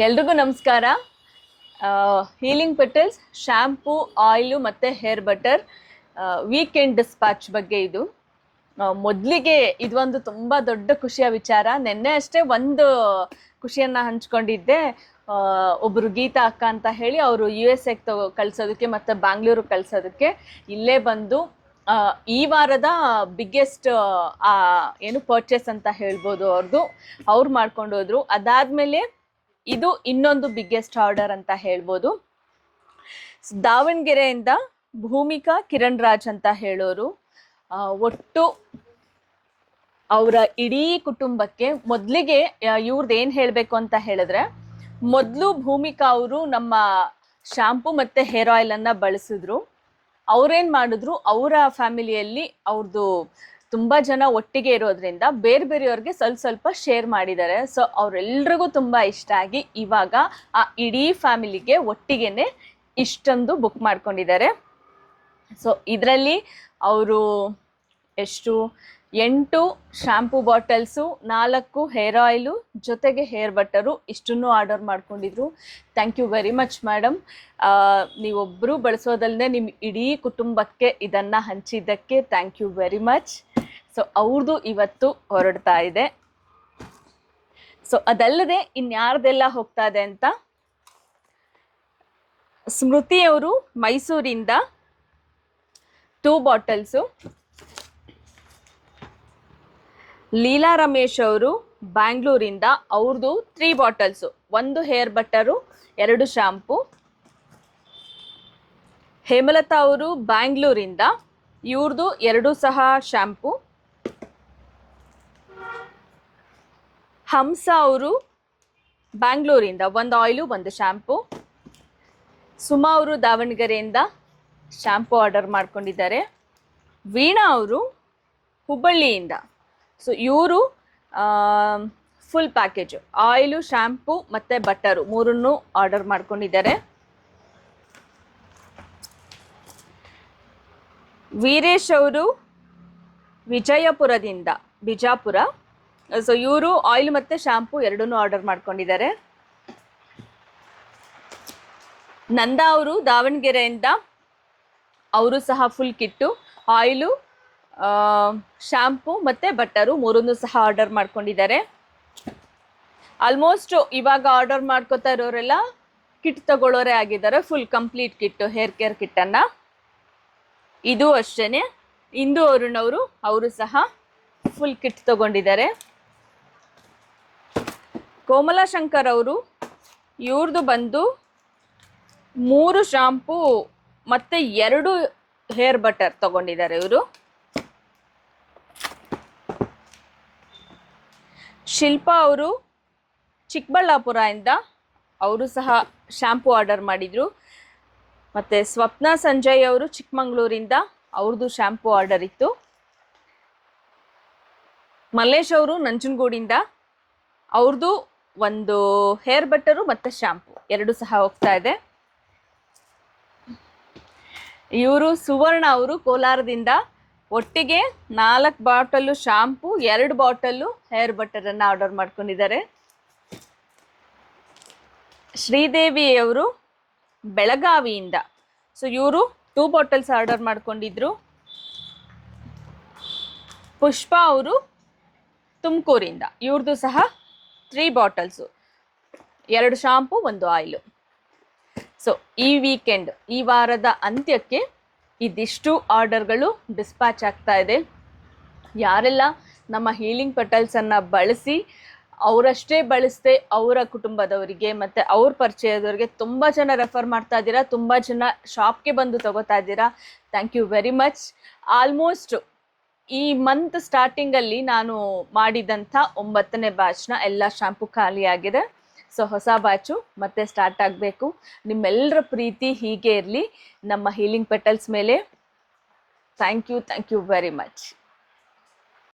ಎಲ್ರಿಗೂ ನಮಸ್ಕಾರ. Healing petals shampoo oil ಮತ್ತು ಹೇರ್ ಬಟರ್ ವೀಕೆಂಡ್ ಡಿಸ್ಪ್ಯಾಚ್ ಬಗ್ಗೆ ಇದು. ಮೊದಲಿಗೆ ಇದೊಂದು ತುಂಬ ದೊಡ್ಡ ಖುಷಿಯ ವಿಚಾರ. ನಿನ್ನೆ ಅಷ್ಟೇ ಒಂದು ಖುಷಿಯನ್ನು ಹಂಚ್ಕೊಂಡಿದ್ದೆ. ಒಬ್ಬರು ಗೀತಾ ಅಕ್ಕ ಅಂತ ಹೇಳಿ ಅವರು ಯು ಎಸ್ ಎಗೆ ತಗೋ ಕಳಿಸೋದಕ್ಕೆ ಮತ್ತು ಬ್ಯಾಂಗ್ಳೂರಿಗೆ ಕಳಿಸೋದಕ್ಕೆ ಇಲ್ಲೇ ಬಂದು ಈ ವಾರದ ಬಿಗ್ಗೆಸ್ಟ್ ಏನು ಪರ್ಚೇಸ್ ಅಂತ ಹೇಳ್ಬೋದು ಅವ್ರದ್ದು ಅವ್ರು ಮಾಡ್ಕೊಂಡು ಹೋದ್ರು. ಅದಾದ್ಮೇಲೆ ಇದು ಇನ್ನೊಂದು ಬಿಗ್ಗೆಸ್ಟ್ ಆರ್ಡರ್ ಅಂತ ಹೇಳ್ಬೋದು. ದಾವಣಗೆರೆಯಿಂದ ಭೂಮಿಕಾ ಕಿರಣ್ ರಾಜ್ ಅಂತ ಹೇಳೋರು. ಒಟ್ಟು ಅವರ ಇಡೀ ಕುಟುಂಬಕ್ಕೆ ಮೊದಲಿಗೆ ಇವ್ರದ್ದು ಏನು ಹೇಳಬೇಕು ಅಂತ ಹೇಳಿದ್ರೆ, ಮೊದಲು ಭೂಮಿಕಾ ಅವರು ನಮ್ಮ ಶಾಂಪು ಮತ್ತು ಹೇರ್ ಆಯಿಲನ್ನು ಬಳಸಿದ್ರು. ಅವ್ರೇನು ಮಾಡಿದ್ರು, ಅವರ ಫ್ಯಾಮಿಲಿಯಲ್ಲಿ ಅವ್ರದ್ದು ತುಂಬ ಜನ ಒಟ್ಟಿಗೆ ಇರೋದ್ರಿಂದ ಬೇರೆ ಬೇರೆಯವ್ರಿಗೆ ಸ್ವಲ್ಪ ಸ್ವಲ್ಪ ಶೇರ್ ಮಾಡಿದ್ದಾರೆ. ಸೊ ಅವರೆಲ್ರಿಗೂ ತುಂಬ ಇಷ್ಟ ಆಗಿ ಇವಾಗ ಆ ಇಡೀ ಫ್ಯಾಮಿಲಿಗೆ ಒಟ್ಟಿಗೆನೆ ಇಷ್ಟೊಂದು ಬುಕ್ ಮಾಡ್ಕೊಂಡಿದ್ದಾರೆ. ಸೊ ಇದರಲ್ಲಿ ಅವರು ಎಷ್ಟು? ಎಂಟು ಶಾಂಪೂ ಬಾಟಲ್ಸು ನಾಲ್ಕು ಹೇರ್ ಆಯಿಲು ಜೊತೆಗೆ ಹೇರ್ ಬಟ್ಟರು ಇಷ್ಟನ್ನು ಆರ್ಡರ್ ಮಾಡ್ಕೊಂಡಿದ್ರು. Thank you very much madam ನೀವೊಬ್ಬರು ಬಳಸೋದಲ್ಲದೆ ನಿಮ್ಮ ಇಡೀ ಕುಟುಂಬಕ್ಕೆ ಇದನ್ನು ಹಂಚಿದ್ದಕ್ಕೆ thank you very much so ಅವ್ರದ್ದು ಇವತ್ತು ಹೊರಡ್ತಾ ಇದೆ. ಸೊ ಅದಲ್ಲದೆ ಇನ್ಯಾರ್ದೆಲ್ಲ ಹೋಗ್ತಾ ಇದೆ ಅಂತ? ಸ್ಮೃತಿ ಅವರು ಮೈಸೂರಿಂದ ಟೂ ಬಾಟಲ್ಸು ಲೀಲಾ ರಮೇಶ್ ಅವರು ಬ್ಯಾಂಗ್ಳೂರಿಂದ ಅವ್ರದ್ದು ತ್ರೀ ಬಾಟಲ್ಸು ಒಂದು ಹೇರ್ ಬಟ್ಟರು ಎರಡು ಶಾಂಪು ಹೇಮಲತಾ ಅವರು ಬ್ಯಾಂಗ್ಳೂರಿಂದ ಇವ್ರದ್ದು ಎರಡು ಸಹ ಶಾಂಪು ಹಂಸ ಅವರು ಬ್ಯಾಂಗ್ಳೂರಿಂದ, ಒಂದು ಆಯಿಲು ಒಂದು ಶ್ಯಾಂಪು ಸುಮಾ ಅವರು ದಾವಣಗೆರೆಯಿಂದ ಶ್ಯಾಂಪು ಆರ್ಡರ್ ಮಾಡ್ಕೊಂಡಿದ್ದಾರೆ. ವೀಣಾ ಅವರು ಹುಬ್ಬಳ್ಳಿಯಿಂದ. ಸೊ ಇವರು ಫುಲ್ ಪ್ಯಾಕೇಜು ಆಯಿಲು ಶ್ಯಾಂಪು ಮತ್ತು ಬಟರು ಮೂರನ್ನು ಆರ್ಡರ್ ಮಾಡ್ಕೊಂಡಿದ್ದಾರೆ. ವೀರೇಶ್ ಅವರು ವಿಜಯಪುರದಿಂದ, ಬಿಜಾಪುರ. ಸೊ ಇವರು ಆಯಿಲ್ ಮತ್ತು ಶಾಂಪು ಎರಡನ್ನೂ ಆರ್ಡರ್ ಮಾಡ್ಕೊಂಡಿದ್ದಾರೆ. ನಂದಾ ಅವರು ದಾವಣಗೆರೆಯಿಂದ, ಅವರು ಸಹ ಫುಲ್ ಕಿಟ್ಟು ಆಯಿಲು ಶಾಂಪು ಮತ್ತು ಬಟ್ಟರು ಮೂರನ್ನು ಸಹ ಆರ್ಡರ್ ಮಾಡ್ಕೊಂಡಿದ್ದಾರೆ. ಆಲ್ಮೋಸ್ಟ್ ಇವಾಗ ಆರ್ಡರ್ ಮಾಡ್ಕೋತಾ ಇರೋರೆಲ್ಲ ಕಿಟ್ ತಗೊಳ್ಳೋರೇ ಆಗಿದ್ದಾರೆ full complete kit hair care ಕಿಟ್ಟನ್ನು ಇದು ಅಷ್ಟೇ ಇಂದು ಅರುಣ್ ಅವರು ಅವರು ಸಹ ಫುಲ್ ಕಿಟ್ ತಗೊಂಡಿದ್ದಾರೆ. ಕೋಮಲಾ ಶಂಕರ್ ಅವರು ಇವ್ರದ್ದು ಬಂದು ಮೂರು ಶಾಂಪೂ ಮತ್ತು ಎರಡು ಹೇರ್ ಬಟರ್ ತಗೊಂಡಿದ್ದಾರೆ ಇವರು. ಶಿಲ್ಪಾ ಅವರು ಚಿಕ್ಕಬಳ್ಳಾಪುರದಿಂದ ಅವರು ಸಹ ಶ್ಯಾಂಪು ಆರ್ಡರ್ ಮಾಡಿದರು. ಮತ್ತು ಸ್ವಪ್ನ ಸಂಜಯ್ ಅವರು ಚಿಕ್ಕಮಂಗ್ಳೂರಿಂದ ಅವ್ರದ್ದು ಶ್ಯಾಂಪು ಆರ್ಡರ್ ಇತ್ತು. ಮಲ್ಲೇಶ್ ಅವರು ನಂಜನಗೂಡಿಂದ ಅವ್ರದ್ದು ಒಂದು ಹೇರ್ ಬಟ್ಟರು ಮತ್ತು ಶ್ಯಾಂಪು ಎರಡು ಸಹ ಹೋಗ್ತಾ ಇದೆ. ಇವರು ಸುವರ್ಣ ಅವರು ಕೋಲಾರದಿಂದ ಒಟ್ಟಿಗೆ ನಾಲ್ಕು ಬಾಟಲು ಶಾಂಪೂ ಎರಡು ಬಾಟಲು ಹೇರ್ ಬಟರನ್ನು ಆರ್ಡರ್ ಮಾಡ್ಕೊಂಡಿದ್ದಾರೆ. ಶ್ರೀದೇವಿಯವರು ಬೆಳಗಾವಿಯಿಂದ. ಸೊ ಇವರು ಟೂ ಬಾಟಲ್ಸ್ ಆರ್ಡರ್ ಮಾಡ್ಕೊಂಡಿದ್ರು. ಪುಷ್ಪ ಅವರು ತುಮಕೂರಿಂದ. ಇವ್ರದ್ದು ಸಹ ತ್ರೀ ಬಾಟಲ್ಸು ಎರಡು ಶಾಂಪು ಒಂದು ಆಯಿಲು ಸೊ ಈ ವೀಕೆಂಡ್ ಈ ವಾರದ ಅಂತ್ಯಕ್ಕೆ ಇದಿಷ್ಟು ಆರ್ಡರ್ಗಳು ಡಿಸ್ಪ್ಯಾಚ್ ಆಗ್ತಾ ಇದೆ. ಯಾರೆಲ್ಲ ನಮ್ಮ ಹೀಲಿಂಗ್ ಪಟಲ್ಸನ್ನು ಬಳಸಿ, ಅವರಷ್ಟೇ ಬಳಸದೆ ಅವರ ಕುಟುಂಬದವರಿಗೆ ಮತ್ತು ಅವ್ರ ಪರಿಚಯದವರಿಗೆ ತುಂಬ ಜನ ರೆಫರ್ ಮಾಡ್ತಾ ಇದ್ದೀರಾ, ತುಂಬ ಜನ ಶಾಪ್ಗೆ ಬಂದು ತಗೋತಾ ಇದ್ದೀರಾ. Thank you very much almost ಈ ಮಂತ್ ಸ್ಟಾರ್ಟಿಂಗ್ ಅಲ್ಲಿ ನಾನು ಮಾಡಿದಂಥ ಒಂಬತ್ತನೇ ಬ್ಯಾಚ್ನ ಎಲ್ಲ ಶಾಂಪು ಖಾಲಿಯಾಗಿದೆ. ಸೊ ಹೊಸ ಬ್ಯಾಚು ಮತ್ತೆ ಸ್ಟಾರ್ಟ್ ಆಗಬೇಕು. ನಿಮ್ಮೆಲ್ಲರ ಪ್ರೀತಿ ಹೀಗೆ ಇರಲಿ. ನಮ್ಮ ಹೀಲಿಂಗ್ ಪೆಟಲ್ಸ್ ಮೇಲೆ. Thank you thank you very much